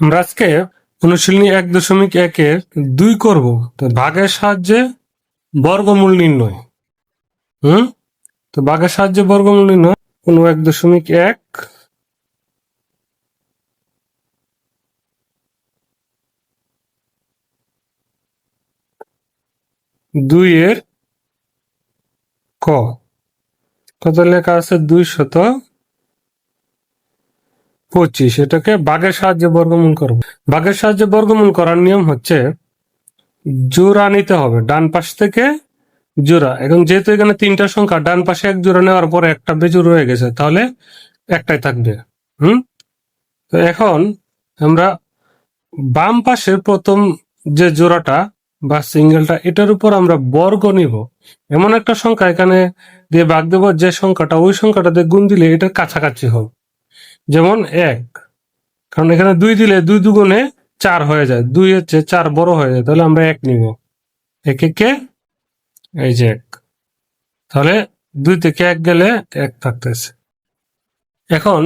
আমরা আজকে অনুশীলনী এক দশমিক একের দুই করব। তো ভাগের সাহায্যে বর্গমূল নির্ণয়। হুম? তো ভাগের সাহায্যে বর্গমূল নির্ণয় কোনো এক দশমিক এক। দুই এর ক। কত লেখা আছে? দুই শত পঁচিশ এটাকে বাঘের সাহায্যে বর্গমূল করব। বাঘের সাহায্যে বর্গমূল করার নিয়ম হচ্ছে জোড়া নিতে হবে, ডান পাশ থেকে জোড়া। এখন যেহেতু এখানে তিনটা সংখ্যা, ডান পাশে এক জোড়া নেওয়ার পরে একটা বেজুর রয়ে গেছে, তাহলে একটাই থাকবে, হুম? তো এখন আমরা বাম পাশের প্রথম যে জোড়াটা বা সিঙ্গেলটা, এটার উপর আমরা বর্গ নিব। এমন একটা সংখ্যা এখানে দিয়ে বাঘ দেবো, যে সংখ্যাটা, ওই সংখ্যাটা দিয়ে গুণ দিলে এটার কাছাকাছি হবে। যেমন এক। কারণ এখানে দুই দিলে দুই দুগুণে চার হয়ে যায়। দুই হচ্ছে চার বড় হয়ে যায়, তাহলে আমরা এক নিব। এক একে এই যে এক। তাহলে দুই থেকে এক গেলে এক থাকতেছে। এখন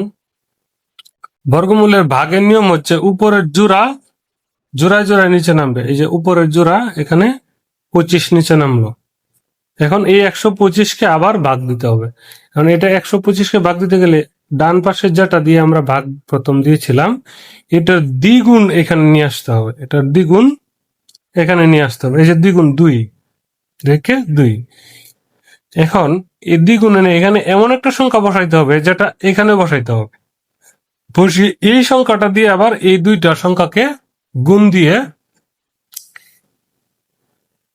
বর্গমূলের ভাগের নিয়ম হচ্ছে উপরের জোড়া জোড়ায় জোড়ায় নিচে নামবে। এই যে উপরের জোড়া এখানে পঁচিশ নিচে নামলো। এখন এই একশো পঁচিশকে আবার ভাগ দিতে হবে। কারণ এটা একশো পঁচিশকে ভাগ দিতে গেলে ডান পাশের যেটা দিয়ে আমরা ভাগ প্রথম দিয়েছিলাম, এটার দ্বিগুণ এখানে নিয়ে আসতে হবে। এটার দ্বিগুণ এখানে নিয়ে আসতে হবে। এই যে দ্বিগুণ দুই দেখে দুই। এখন এই দ্বিগুণ এনে এখানে এমন একটা সংখ্যা বসাইতে হবে, যেটা এখানে বসাইতে হবে। বসিয়ে এই সংখ্যাটা দিয়ে আবার এই দুইটা সংখ্যাকে গুণ দিয়ে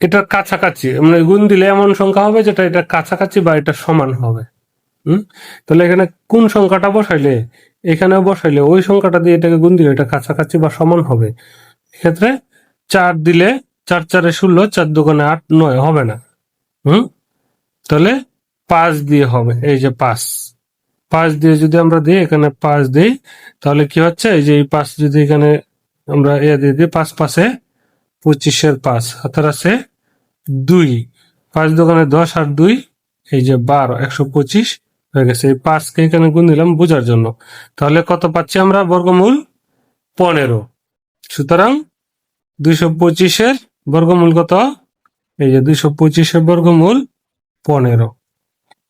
এটার কাছাকাছি মানে গুণ দিলে এমন সংখ্যা হবে যেটা এটা কাছাকাছি বা এটা সমান হবে। হুম? তাহলে এখানে কোন সংখ্যাটা বসাইলে? এখানেও বসাইলে ওই সংখ্যাটা দিয়ে এটাকে গুণ দিলে এটা কাছাকাছি বা সমান হবে। এক্ষেত্রে চার দিলে চার চারে ষোলো, চার দোকানে আট নয় হবে না। হুম? তাহলে পাঁচ দিয়ে হবে, এই যে পাঁচ। পাঁচ দিয়ে যদি আমরা দিই, এখানে পাঁচ দিই, তাহলে কি হচ্ছে? এই যে এই পাঁচ যদি এখানে আমরা এ দিয়ে দিই, পাঁচ পাশে পঁচিশের পাঁচ হাতের আছে দুই। পাঁচ দোকানে দশ আর দুই, এই যে বারো, একশো পঁচিশ। হয়ে গেছে। এই পাঁচকে এখানে গুণ দিলাম বোঝার জন্য। তাহলে কত পাচ্ছি আমরা? বর্গমূল পনেরো। সুতরাং দুইশো পঁচিশের বর্গমূল কত? এই যে দুইশো পঁচিশের বর্গমূল পনেরো।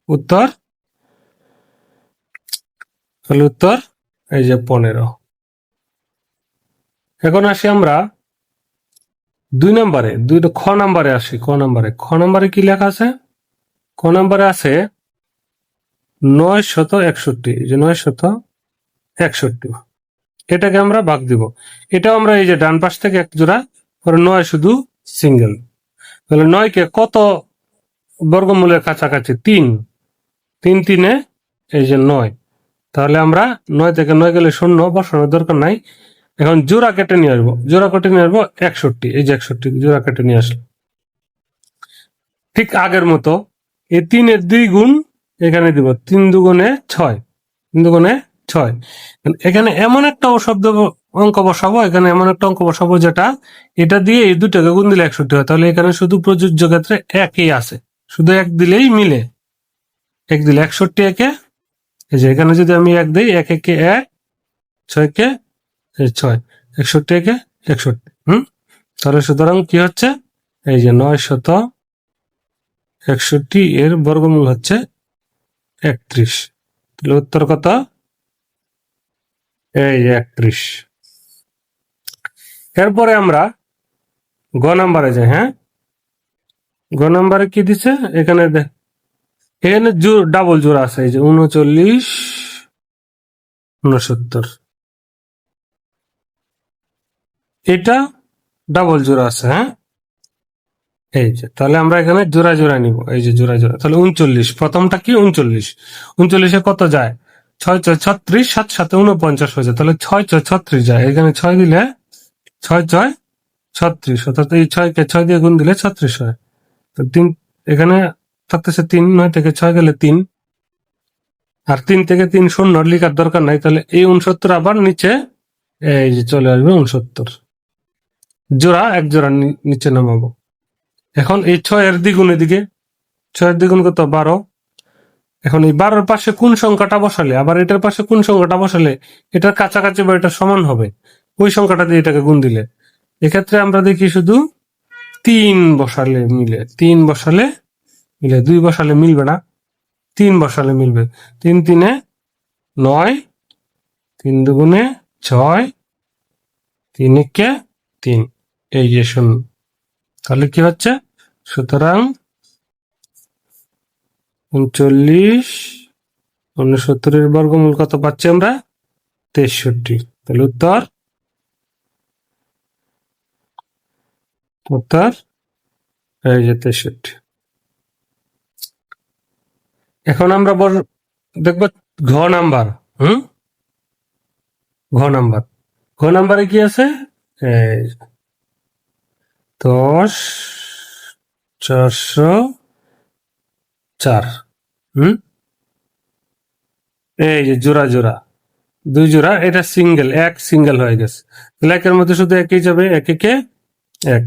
উত্তর? তাহলে উত্তর এই যে পনেরো। এখন আসি আমরা দুই নম্বরে। দুই খ নম্বরে আসি। খ নম্বরে। খ নম্বরে কি লেখা আছে? খ নম্বরে আছে নয় শত একষট্টি যে নয় শত একষট্টি। এটাকে আমরা ভাগ দিব। এটাও আমরা এই যে ডান পাশ থেকে এক জোড়া, পরে নয় শুধু সিঙ্গেল তাহলে নয়কে কত বর্গমূলের কাছাকাছি? তিন। তিন তিনে এই যে নয়। তাহলে আমরা নয় থেকে নয় গেলে শূন্য, বসানোর দরকার নাই। এখন জোড়া কেটে নিয়ে আসব। জোড়া কেটে নিয়ে আসব একষট্টি। এই যে একষট্টি, জোড়া কেটে নিয়ে আসলো ঠিক আগের মতো। এই তিনের দুই গুণ এখানে দিব তিন দুগুণে ছয়। তিন দুগুণে ছয়। এখানে এমন একটা অশব্দ অঙ্ক বসাবো, এখানে এমন একটা অঙ্ক বসাবো যেটা এটা দিয়ে এই দুটাকে গুণ দিলে একষট্টি হয়। তাহলে এখানে শুধু প্রযোজ্য ক্ষেত্রে একই আছে। শুধু এক দিলেই মিলে। এক দিলে একষট্টি একে। এই যে এখানে যদি আমি এক দিই, এক একে এক ছয়কে কে ছয়। একষট্টি একে একষট্টি। হুম? তাহলে সুতরাং কি হচ্ছে? এই যে নয় শত একষট্টি এর বর্গমূল হচ্ছে একত্রিশ। তাহলে উত্তর কত? এই একত্রিশ। এরপরে আমরা গ নাম্বারে যাই হ্যাঁ? গ নাম্বারে কি দিছে? এখানে দেখ এখানে ডাবল জোড়া আছে, এই যে উনচল্লিশ, উনসত্তর। এটা ডাবল জোর আছে হ্যাঁ? এই যে, তাহলে আমরা এখানে জোড়া জোড়া নিব। এই যে জোড়া জোড়া, তাহলে উনচল্লিশ। প্রথমটা কি উনচল্লিশ? উনচল্লিশে কত যায়? ছয় ছয় ছত্রিশ, সাত সাথে উনপঞ্চাশ হয়ে যায়। তাহলে ছয় ছয় ছত্রিশ যায়। এখানে ছয় দিলে ছয় ছয় ছত্রিশ, অর্থাৎ এই ছয়কে ছয় দিয়ে গুণ দিলে ছত্রিশ হয়। তো তিন, এখানে থাকতেছে তিন, নয় থেকে ছয় গেলে তিন। আর তিন থেকে তিন শূন্য লিখার দরকার নাই। তাহলে এই উনসত্তর আবার নিচে, এই যে চলে আসবে উনসত্তর। জোড়া, এক জোড়া নিচে নামাবো। এখন এই ছয়ের দ্বিগুণ এদিকে। ছয়ের দ্বিগুণ কত? বারো। এখন এই বারোর পাশে কোন সংখ্যাটা বসালে? আবার এটার পাশে কোন সংখ্যাটা বসালে এটার কাছাকাছি বা এটা সমান হবে? ওই সংখ্যাটা দিয়ে এটাকে গুণ দিলে। এক্ষেত্রে আমরা দেখি শুধু তিন বসালে মিলে। তিন বসালে মিলে। দুই বসালে মিলবে না। তিন বসালে মিলবে। তিন তিনে নয়। তিন দুগুণে ছয়। তিন একে তিন। এই যে শূন্য তাহলে কি হচ্ছে? সুতরাং উনচল্লিশ, উনসত্তরের বর্গমূল কত পাচ্ছি আমরা? তেষট্টি। তাহলে উত্তর? উত্তর? এই যে তেষট্টি। এখন আমরা দেখব ঘ নাম্বার, হুম? ঘ নাম্বার। ঘ নাম্বারে কি আছে? দশ চারশো চার, হুম? এই যে জোড়া জোড়া, দুই জোড়া, এটা সিঙ্গেল এক সিঙ্গেল হয়ে গেছে। তাহলে একের মধ্যে শুধু একই যাবে, এক একে এক।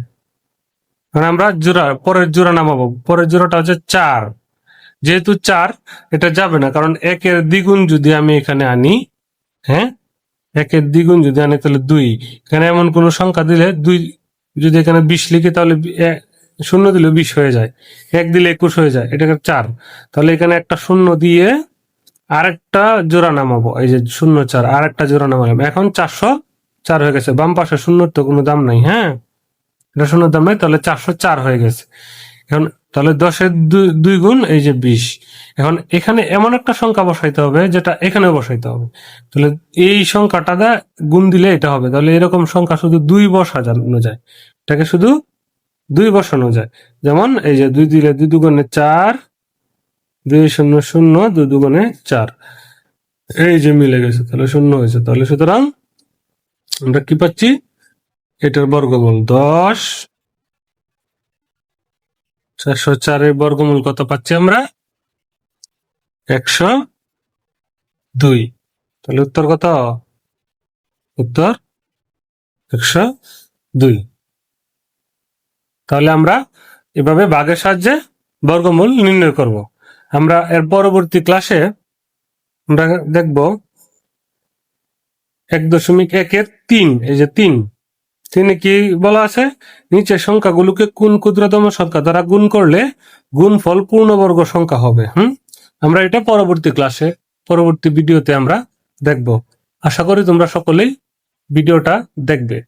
মানে আমরা জোড়া, পরের জোড়া নামাবো। পরের জোড়াটা হচ্ছে চার। যেহেতু চার, এটা যাবে না, কারণ একের দ্বিগুণ যদি আমি এখানে আনি হ্যাঁ? একের দ্বিগুণ যদি আনি, তাহলে দুই। এখানে এমন কোন সংখ্যা দিলে দুই, যদি এখানে বিশ লিখি, তাহলে শূন্য দিলে বিশ হয়ে যায়, এক দিলে একুশ হয়ে যায়, এটাকে চার। তাহলে এখানে একটা শূন্য দিয়ে আরেকটা জোড়া নামাবো, এই যে শূন্য চার, আরেকটা জোড়া নামালাম। এখন চারশো চার হয়ে গেছে, বাম পাশে শূন্যর তো কোনো দাম নাই হ্যাঁ? এটা শূন্যর দাম নাই, তাহলে চারশো চার হয়ে গেছে। এখন তাহলে দশের দুই- গুণ, এই যে বিশ। এখন এখানে এমন একটা সংখ্যা বসাইতে হবে, যেটা এখানে বসাইতে হবে। তাহলে এই সংখ্যাটা গুণ দিলে এটা হবে। তাহলে এরকম সংখ্যা শুধু দুই বসানো যায়। এটাকে শুধু দুই বসানো যায়। যেমন এই যে দুই দিলে দুই দুগুণে চার, দুই শূন্য শূন্য, দুই দুগুণে চার। এই যে মিলে গেছে, তাহলে শূন্য হয়েছে। তাহলে সুতরাং আমরা কি পাচ্ছি? এটার বর্গমূল দশ। চারশো চারের বর্গমূল কত পাচ্ছি আমরা? একশো দুই। তাহলে উত্তর কত? উত্তর একশো দুই। তাহলে আমরা এভাবে বাঘের সাহায্যে বর্গমূল নির্ণয় করব। আমরা এর পরবর্তী ক্লাসে আমরা দেখব এক দশমিক একের তিন, এই যে তিন। তিনে কি বলা আছে? নিচের সংখ্যাগুলোকে কোন ক্ষুদ্রতম সংখ্যা দ্বারা গুণ করলে গুণফল পূর্ণবর্গ সংখ্যা হবে, হুম? আমরা এটা পরবর্তী ক্লাসে পরবর্তী ভিডিওতে আমরা দেখব। আশা করি তোমরা সকলেই ভিডিওটা দেখবে।